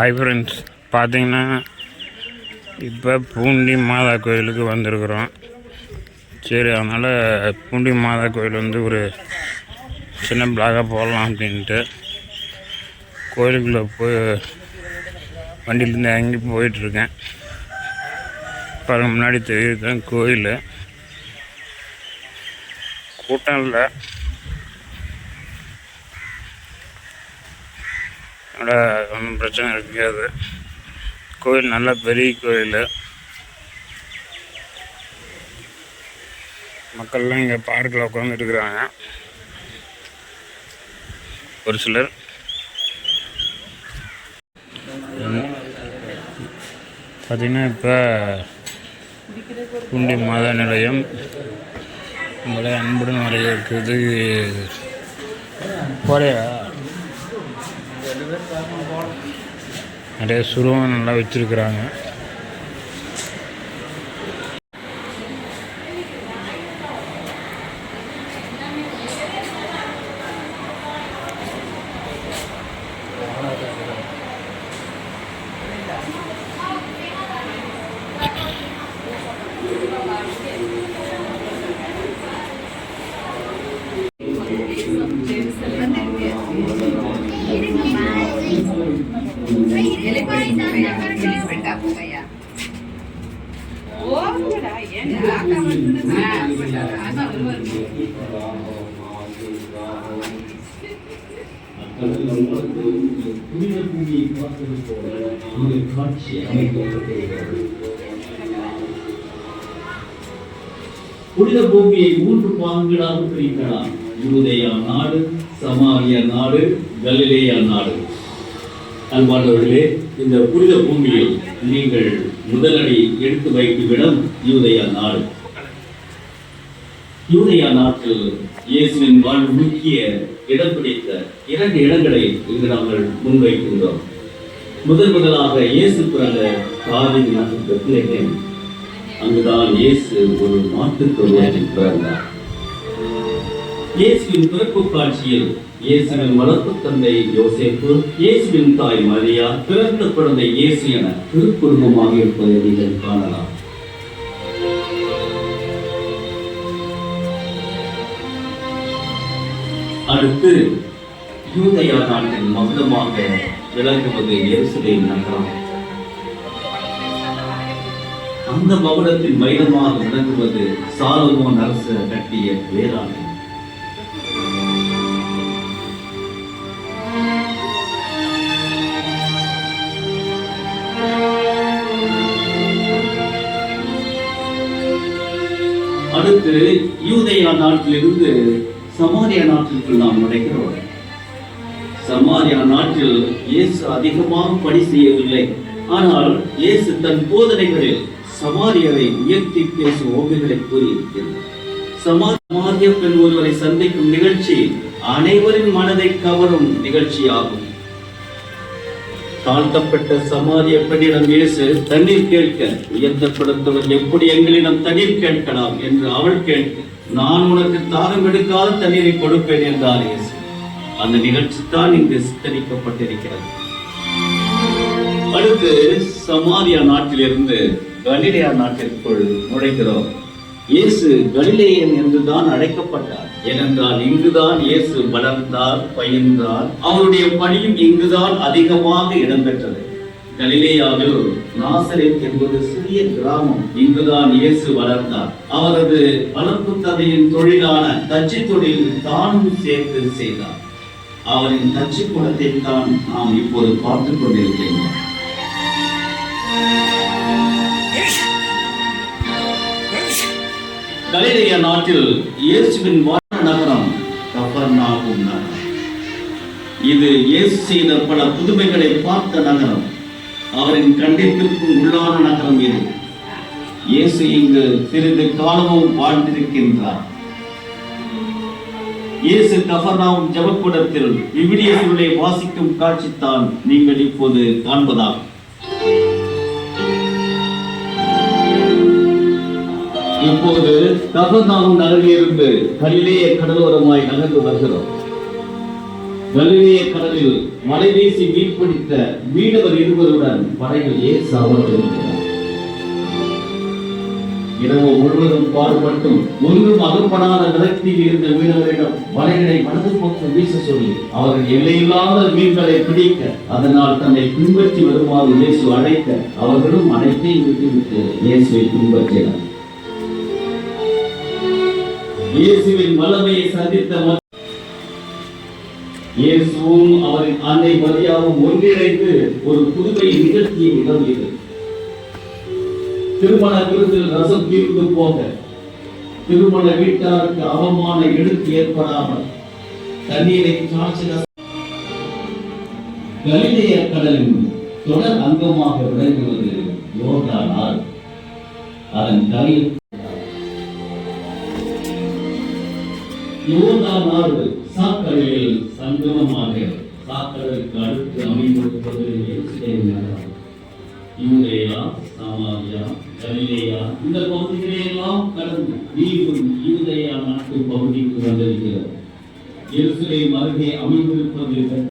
Hi friends பார்த்தீங்கன்னா இப்போ பூண்டி மாதா கோயிலுக்கு வந்திருக்கிறோம். சரி அதனால் பூண்டி மாதா கோயில் வந்து ஒரு சின்ன பிளாகாக போடலாம் அப்படின்ட்டு. கோயிலுக்குள்ளே போய் வண்டியிலேருந்து இறங்கி போயிட்டுருக்கேன். பாருங்க முன்னாடி தெரியுது கோயில். கூட்டம் இல்லை. அதனால் ஒன்றும் பிரச்சனை இருக்காது. கோயில் நல்ல பெரிய கோயில். மக்கள்லாம் இங்கே பார்க்கில் உட்காந்துட்டு இருக்கிறாங்க ஒரு சிலர். பார்த்திங்கன்னா இப்போ பூண்டி மாதா நிலையம். உங்களை அன்புடன் வரவேற்கிறது போறையா நிறைய சுருவம் நல்லா வச்சுருக்குறாங்க. புனித பூமியை மூன்று பாங்களாக பிரிக்கலாம். யூதேயா நாடு சமாரியா நாடு கலிலேயா நாடு. அன்பானவர்களே இந்த புனித பூமியில் நீங்கள் முதலடி எடுத்து வைக்கும் இடம் யூதேயா நாடு. யூதையா நாட்டில் இயேசுவின் வாழ்வு முக்கிய இடம் பிடித்த இரண்டு இடங்களை இங்கு நாங்கள் முன்வைக்கின்றோம். முதல் முதலாக இயேசு பிறந்த காதின் நாட்டு பெத்லகேம் அங்குதான் இயேசு ஒரு மாட்டுத்தொழிலில் பிறந்தார். இயேசுவின் பிறப்பு காட்சியில் இயேசுவின் வளர்ப்பு தந்தை யோசேப்பு இயேசுவின் தாய் மரியா பிறந்த குழந்தை இயேசு என திருக்குடும்பமாக இருப்பதை நீங்கள் காணலாம். அடுத்து யூதயா நாட்டின் மகுடமாக விளங்குவது எருசலேம் நகரம். அந்த மகுடத்தின் மையமாக விளங்குவது சாலமோன் அரசு கட்டிய வேளாண்மை. அடுத்து யூதையா நாட்டிலிருந்து சமாரியா நாட்டிற்குள் நாம் நுழைகிறோம். சமாரியா நாட்டில் இயேசு அதிகமாக பணி செய்யவில்லை. ஆனால் இயேசு தன் போதனைகளில் சமாரியரை உயர்த்தி பேசும் ஓமைகளை கூறியிருக்கிறார். சமாரிய பெண் ஒருவரை சந்திக்கும் நிகழ்ச்சி அனைவரின் மனதை கவரும் நிகழ்ச்சியாகும். தாழ்த்தப்பட்ட சமாரிய பெண்ணிடம் இயேசு தண்ணீர் கேட்க உயர்த்தப்படுத்தவர் எப்படி எங்களிடம் தண்ணீர் கேட்கலாம் என்று அவள் கேட்க நான் உனக்கு தாகம் எடுக்காத தண்ணீரை கொடுப்பேன் என்றார் இயேசு. அந்த நிகழ்ச்சி தான் இங்கு சித்தரிக்கப்பட்டிருக்கிறது. அடுத்து சமாரியா நாட்டிலிருந்து கலிலியா நாட்டிற்குள் நுழைகிறோம். இயேசு கலிலேயன் என்றுதான் அழைக்கப்பட்டார். ஏனென்றால் இங்குதான் இயேசு வளர்ந்தார் பயின்றார். அவருடைய பணியும் இங்குதான் அதிகமாக இடம்பெற்றது கலிலேயாவில் நாசரேத் என்பது சிறிய கிராமம். இங்குதான் இயேசு வளர்ந்தார். அவரது வளர்ப்பு தந்தையின் தொழிலான தச்சு தொழில் தானும் சேர்த்து செய்தார். அவரின் தச்சு குணத்தை தான் நாம் இப்போது பார்த்துக் கொண்டிருக்கின்றோம். கலிலேயா நாட்டில் இயேசுவின் வாழ நகரம் கபர்நாகும் நகரம். இது இயேசு செய்த பல புதுமைகளை பார்த்த நகரம். அவரின் கண்டிப்பிற்கும் உள்ளான நகரம் இது. இயேசு இங்கு சிறிது காலமும் வாழ்ந்திருக்கின்றார். இயேசு கபர்நாவும் ஜபக்கூடத்தில் விவிலிய சூழலை வாசிக்கும் காட்சித்தான் நீங்கள் இப்போது காண்பதாகும். இப்போது கபர்நாகும் நகரிலிருந்து கலிலேய கடலோரமாய் நகர்ந்து வருகிறோம். கலிலேய கடலில் மலை வீசி மீன் பிடித்த மீனவர் இருவருடன் படகில் இயேசு அமர்ந்திருக்கிறார் இரவு முழுவதும் பாடுபட்டும் ஒன்றும் அகப்படாத நிலத்தில் இருந்த மீனவரிடம் வலைகளை மனது போக்கு வீச சொல்லி அவர்கள் எல்லையில்லாத மீன்களை பிடிக்க அதனால் தன்னை பின்பற்றி வருமாறு இயேசு அழைக்க அவர்களும் அனைத்தையும் விட்டுவிட்டு இயேசுவை பின்பற்றினார். இயேசுவின் வல்லமையை சந்தித்த இயேசுவும் அவரின் அன்னை மரியாவும் ஒன்றிணைந்து ஒரு புதுமை நிகழ்ச்சியை நிகழ்ந்தது திருமண விருந்தில் ரசம் தீர்ந்து போக திருமண வீட்டாருக்கு அவமான எழுத்து ஏற்படாமல் தண்ணீரை சாட்சி கலிலேய கடலின் தொடர் அங்கமாக விளங்குவது யோர்தான் அதன் கரையில் யோர்தான் நாடு சாக்கடையில் சங்கமமாக சாக்கடலுக்கு அடுத்து அமைந்திருப்பது யூதேயா சமாரியா கலிலேயா இந்த பகுதிகளையெல்லாம் கடந்து மீண்டும் யூதேயா நாட்டு பகுதிக்கு வந்திருக்கிறது. எருசலேம் அருகே அமைந்திருப்பது